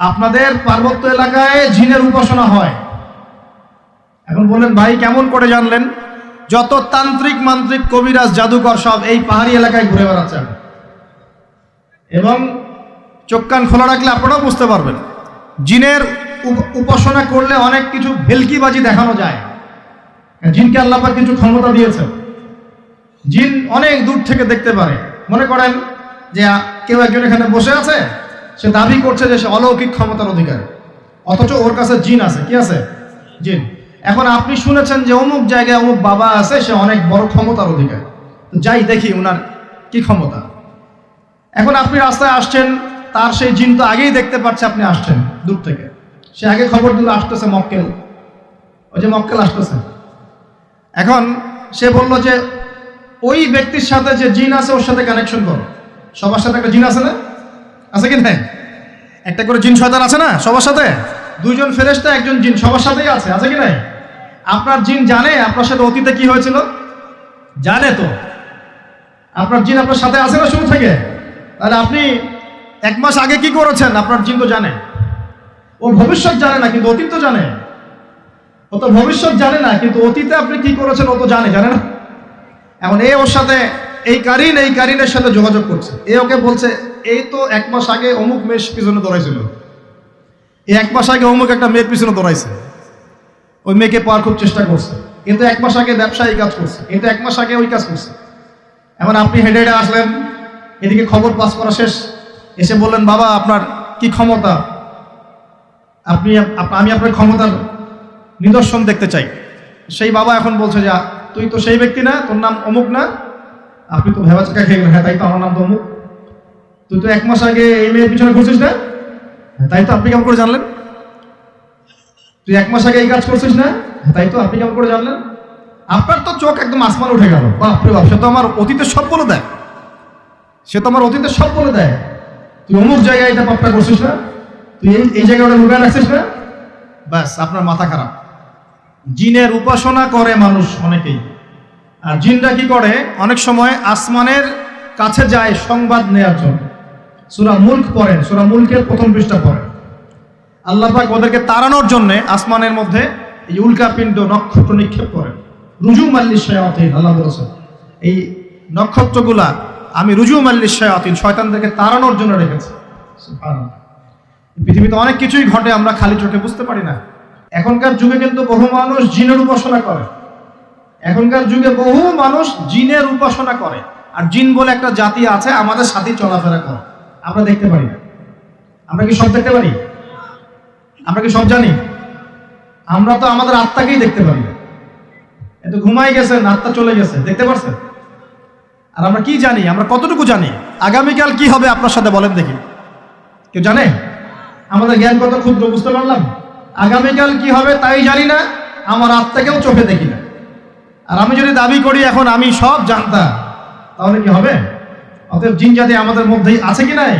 আপনাদের পার্বত্য এলাকায় জিনের উপাসনা হয়। এখন বললেন ভাই, কেমন করে জানলেন? যত তান্ত্রিক মান্ত্রিক কবিরাজ জাদুকর সব এই পাহাড়ি এলাকায় ঘুরে বেড়াচ্ছেন। এবং চোখ কান খোলা রাখলে আপনারাও বুঝতে পারবেন, জিনের উপ- উপাসনা করলে অনেক কিছু ভেলকিবাজি দেখানো যায়। জিনকে আল্লাপা কিছু ক্ষমতা দিয়েছে জিন অনেক দূর থেকে দেখতে পারে। মনে করেন যে কেউ একজন এখানে বসে আছে সে দাবি করছে যে সে অলৌকিক ক্ষমতার অধিকারী। অথচ ওর কাছে জিন আছে। কি আছে? জিন। এখন আপনি শুনেছেন যে অমুক জায়গায় অমুক বাবা আছে, সে অনেক বড় ক্ষমতার অধিকারী। যাই দেখি ওনার কি ক্ষমতা। এখন আপনি রাস্তায় আসছেন, তার সেই জিন তো আগেই দেখতে পাচ্ছে আপনি আসছেন দূর থেকে। সে আগে খবর দিল, আসতেছে মক্কেল। ওই যে মক্কেল আসতেছে। এখন সে বলল যে, ওই ব্যক্তির সাথে যে জিন আছে, ওর সাথে কানেকশন করো। সবার সাথে একটা জিন আছে না? আছে কি না একটা করে জিন শয়তান আছে না, সবার সাথে? দুইজন ফেরেশতা, একজন জিন, সবার সাথেই আছে আছে কি নাই? আপনার জিন জানে আপনার সাথে অতীতে কি হয়েছিল? জানে তো। আপনার জিন আপনার সাথে আছে না শুরু থেকে? তাহলে আপনি এক মাস আগে কি করেছেন? আপনার জিন তো জানে। ও ভবিষ্যৎ জানে না, কিন্তু অতীত তো জানে। ও তো ভবিষ্যৎ জানে না, কিন্তু অতীতে আপনি কি করেছেন ও তো জানে জানে না। এখন এ ওর সাথে এই কারিন, এই কারিনের সাথে যোগাযোগ করছে। এ ওকে বলছে, এই তো এক মাস আগে অমুক মেয়ের পিছনে দৌড়াইছিল। এই এক মাস আগে অমুক একটা মেয়ের পিছনে দৌড়াইছে। ওই মেয়েকে পাওয়ার খুব চেষ্টা করছে। কিন্তু এক মাস আগে ব্যবসায়ী কাজ করছে। কিন্তু এক মাস আগে ওই কাজ করছে। এখন আপনি হেঁটে হেঁটে আসলেন। এদিকে খবর পাস করা শেষ। এসে বললেন, বাবা, আপনার কি ক্ষমতা? আপনি, আমি আপনার ক্ষমতার নিদর্শন দেখতে চাই। সেই বাবা এখন বলছে যে, তুই তো সেই ব্যক্তি না, তোর নাম অমুক না আপনি তো ভেবা চাকা খেয়ে হ্যাঁ তাই তো আমার নাম তো অমুক। তুই তো এক মাস আগে এই মেয়ের পিছনে ঘুরছিস না? হ্যাঁ, তাই তো আপনি কেমন করে জানলেন? তুই এক মাস আগে এই কাজ করছিস না? হ্যাঁ, তাই তো আপনি কেমন করে জানলেন? আপনার তো চোখ একদম আসমান উঠে গেল। বাপরে বাপ সে তো আমার অতীতের সব বলে দেয়। সে তো আমার অতীতের সব বলে দেয়। তুই অমুক জায়গায় এটা পাপটা করছিস না? তুই এই এই জায়গায় ওটা লুকায় রাখছিস না? ব্যাস আপনার মাথা খারাপ। জিনের উপাসনা করে মানুষ অনেকেই। আর জিনরা কি করে? অনেক সময় আসমানের কাছে যায় সংবাদ নেয়ার জন্য। সুরা মুল্ক পড়েন, সুরা মুল্কের প্রথম পৃষ্ঠা পড়েন। আল্লাহ পাক ওদেরকে তাড়ানোর জন্য আসমানের মধ্যে এই উল্কাপিণ্ড নক্ষত্র নিক্ষেপ করেন। রুজু মাল্লি শায়াতিন, আল্লাহ বলেছেন। এই নক্ষত্রগুলা আমি রুজু মাল্লি শায়াতিন, শয়তানদেরকে তাড়ানোর জন্য রেখেছি। পৃথিবীতে অনেক কিছুই ঘটে, আমরা খালি চোখে বুঝতে পারি না। এখনকার যুগে কিন্তু বহু মানুষ জিনের উপাসনা করে। এখনকার যুগে বহু মানুষ জিনের উপাসনা করে। আর জিন বলে একটা জাতি আছে, আমাদের সাথে চলাফেরা করে। আমরা দেখতে পারি আমরা কি সব দেখতে পারি? আমরা কি সব জানি? আমরা তো আমাদের আত্মাকেই দেখতে পারি এত ঘুমাই গেছেন আত্মা চলে গেছে, দেখতে পারছেন? আর আমরা কি জানি? আমরা কতটুকু জানি? আগামীকাল কি হবে আপনার সাথে বলেন দেখি। কেউ জানে? আমাদের জ্ঞান কত ক্ষুদ্র বুঝতে পারলাম? আগামীকাল কি হবে তাই জানি না, আমার আত্মাকেও চোখে দেখি না। আর আমি যদি দাবি করি এখন আমি সব জানতাম, তাহলে কি হবে? অতএব জিন জাতি আমাদের মধ্যেই আছে কি নাই?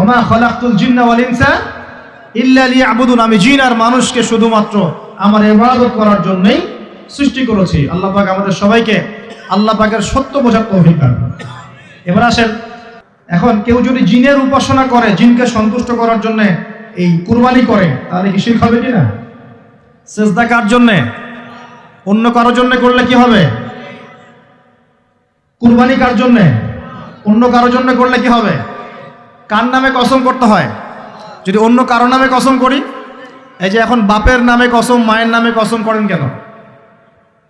ওমা খলাকুল জিন্না ওয়াল ইনসা ইল্লা লিয়াবুদুন। আমি জিন আর মানুষকে শুধুমাত্র আমার ইবাদত করার জন্যই সৃষ্টি করেছি। আল্লাহ পাক আমাদের সবাইকে, আল্লাহ পাকের সত্য বোঝার তৌফিক দান। এবার আসেন, এখন কেউ যদি জিনের উপাসনা করে, জিনকে সন্তুষ্ট করার জন্য এই কুরবানি করে, তাহলে কি শিরক হবে কিনা সেজদা কার জন্যে? অন্য কারোর জন্য করলে কি হবে? কুরবানি কার জন্যে? অন্য কারোর জন্য করলে কি হবে? কার নামে কসম করতে হয়? যদি অন্য কারও নামে কসম করি, এই যে এখন বাপের নামে কসম, মায়ের নামে কসম করেন কেন?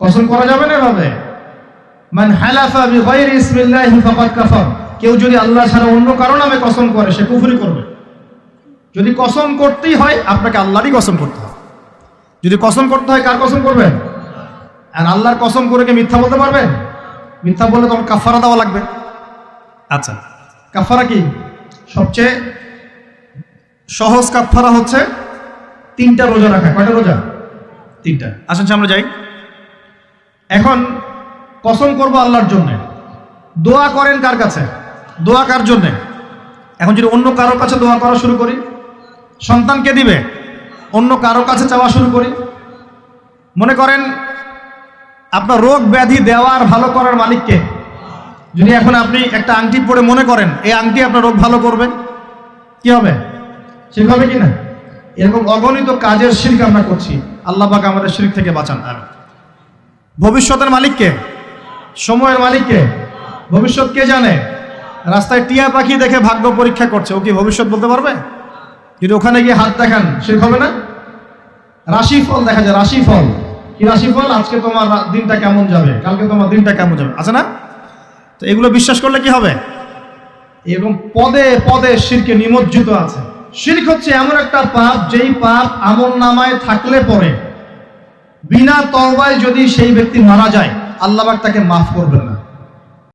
কসম করা যাবে না এভাবে? মান হালাফা বিগাইরি ইসমিল্লাহি ফাকাদ কাফার। কেউ যদি আল্লাহ ছাড়া অন্য কারও নামে কসম করে, সে কুফরি করবে। যদি কসম করতেই হয়, আপনাকে আল্লাহরই কসম করতে হবে। যদি কসম করতে হয়, কার কসম করবেন? আর আল্লাহর কসম করে কি মিথ্যা বলতে পারবে? মিথ্যা বললে তখন কাফারা দেওয়া লাগবে। আচ্ছা। কাফারা কি? সবচেয়ে সহজ কাফারা হচ্ছে তিনটা রোজা রাখা। কয়টা রোজা? তিনটা। আসেন আমরা যাই। এখন কসম করব আল্লাহর জন্যে। দোয়া করেন কার কাছে? দোয়া কার জন্যে? এখন যদি অন্য কারোর কাছে দোয়া করা শুরু করি সন্তানকে দিবে অন্য কারও কাছে চাওয়া শুরু করি মনে করেন আপনার রোগ ব্যাধি দেওয়ার ভালো করার মালিককে যদি এখন আপনি একটা আংটি পরে মনে করেন, এই আংটি আপনার রোগ ভালো করবে, কি হবে? শিরক হবে কি না? এরকম অগণিত কাজের শিরক আমরা করছি। আল্লাহ আমাদের শিরক থেকে বাঁচান আর ভবিষ্যতের মালিককে সময়ের মালিককে ভবিষ্যৎ কে জানে? রাস্তায় টিয়া পাখি দেখে ভাগ্য পরীক্ষা করছে, ও কি ভবিষ্যৎ বলতে পারবে? যদি ওখানে গিয়ে হাত দেখান সে হবে না? রাশিফল দেখা যায় রাশিফল কি রাশিফল? আজকে তোমার দিনটা কেমন যাবে? কালকে তোমার দিনটা কেমন যাবে? আছে না? তো এগুলো বিশ্বাস করলে কি হবে? এবং পদে পদে শিরকে নিমজ্জিত আছে। শিরক হচ্ছে এমন একটা পাপ, যেই পাপ আমল নামায় থাকলে পরে, বিনা তরবায় যদি সেই ব্যক্তি মারা যায়, আল্লাহ তাকে মাফ করবেন না।